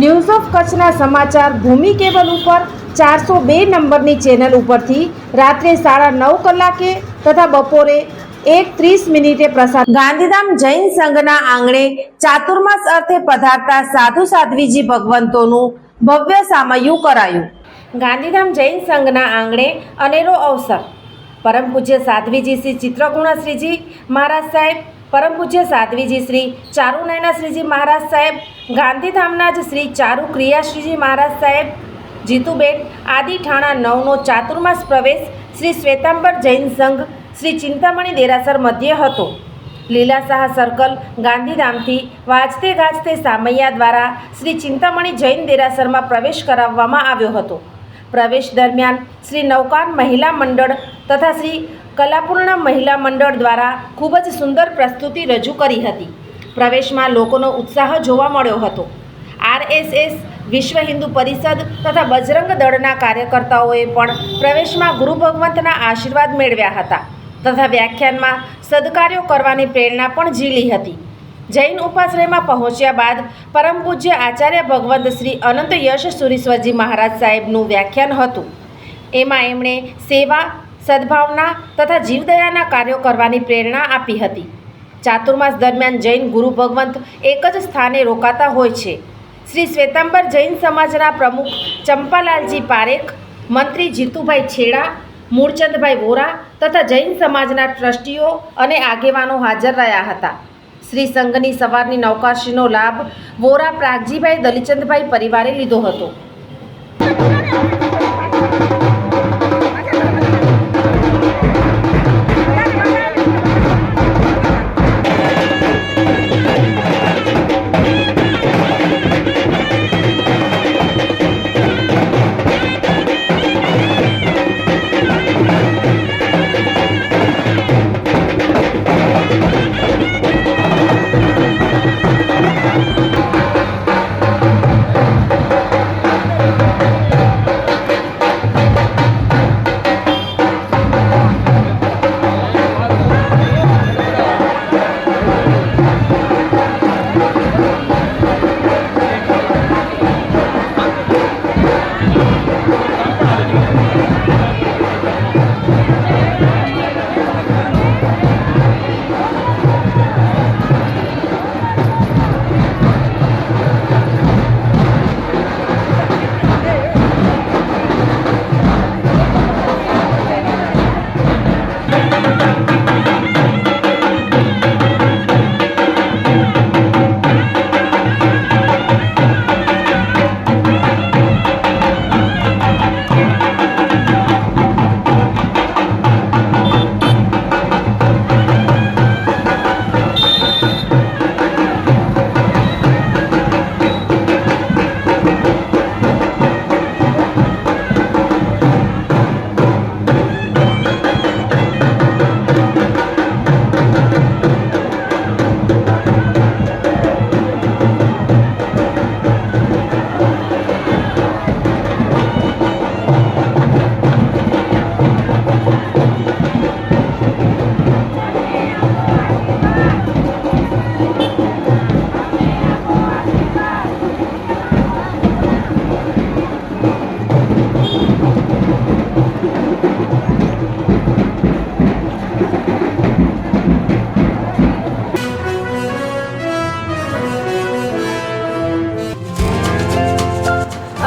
News of કચ્છના સમાચાર ભૂમિ cable ઉપર ચારસો બે નંબરની ચેનલ ઉપરથી રાત્રે સાડા નવ કલાકે તથા બપોરે એક ત્રીસ મિનિટે પ્રસાર ગાંધીધામ જૈન સંઘના આંગણે ચાતુર્માસ અર્થે પધારતા સાધુ સાધ્વીજી ભગવંતોનું ભવ્ય સામયું કરાયું. ગાંધીધામ જૈન સંઘના આંગણે અનેરો અવસર. પરમ પૂજ્ય સાધ્વીજી શ્રી ચિત્રગુણાશ્રીજી મહારાજ સાહેબ પરમ પૂજ્ય સાધ્વીજી શ્રી ચારુનયના શ્રીજી મહારાજ સાહેબ, ગાંધીધામના જ શ્રી ચારુ ક્રિયાશ્રીજી મહારાજ સાહેબ, જીતુબેન આદિ ઠાણા નવનો ચાતુર્માસ પ્રવેશ શ્રી શ્વેતાંબર જૈન સંઘ શ્રી ચિંતામણી દેરાસર મધ્યે હતો. લીલાશાહ સર્કલ ગાંધીધામથી વાજતે ગાજતે સામૈયા દ્વારા શ્રી ચિંતામણી જૈન દેરાસરમાં પ્રવેશ કરાવવામાં આવ્યો હતો. પ્રવેશ દરમિયાન શ્રી નૌકાન મહિલા મંડળ તથા શ્રી કલાપૂર્ણા મહિલા મંડળ દ્વારા ખૂબ જ સુંદર પ્રસ્તુતિ રજૂ કરી હતી. પ્રવેશમાં લોકોનો ઉત્સાહ જોવા મળ્યો હતો. આરએસએસ, વિશ્વ હિન્દુ પરિષદ તથા બજરંગ દળના કાર્યકર્તાઓએ પણ પ્રવેશમાં ગુરુ ભગવંતના આશીર્વાદ મેળવ્યા હતા તથા વ્યાખ્યાનમાં સદકાર્યો કરવાની પ્રેરણા પણ ઝીલી હતી. જૈન ઉપાશ્રયમાં પહોંચ્યા બાદ પરમ પૂજ્ય આચાર્ય ભગવંત શ્રી અનંત યશ સુરીશ્વરજી મહારાજ સાહેબનું વ્યાખ્યાન હતું. એમાં એમણે સેવા સદભાવના તથા જીવદયાના કાર્યો કરવાની પ્રેરણા આપી હતી. ચાતુર્માસ દરમિયાન જૈન ગુરુ ભગવંત એક જ સ્થાને રોકાતા હોય છે. શ્રી શ્વેતાંબર જૈન સમાજના પ્રમુખ ચંપાલાલજી પારેખ, મંત્રી જીતુભાઈ છેડા, મૂળચંદભાઈ વોરા તથા જૈન સમાજના ટ્રસ્ટીઓ અને આગેવાનો હાજર રહ્યા હતા. શ્રી સંઘની સવારની નૌકાશીનો લાભ વોરા પ્રાગજીભાઈ દલીચંદભાઈ પરિવારે લીધો હતો.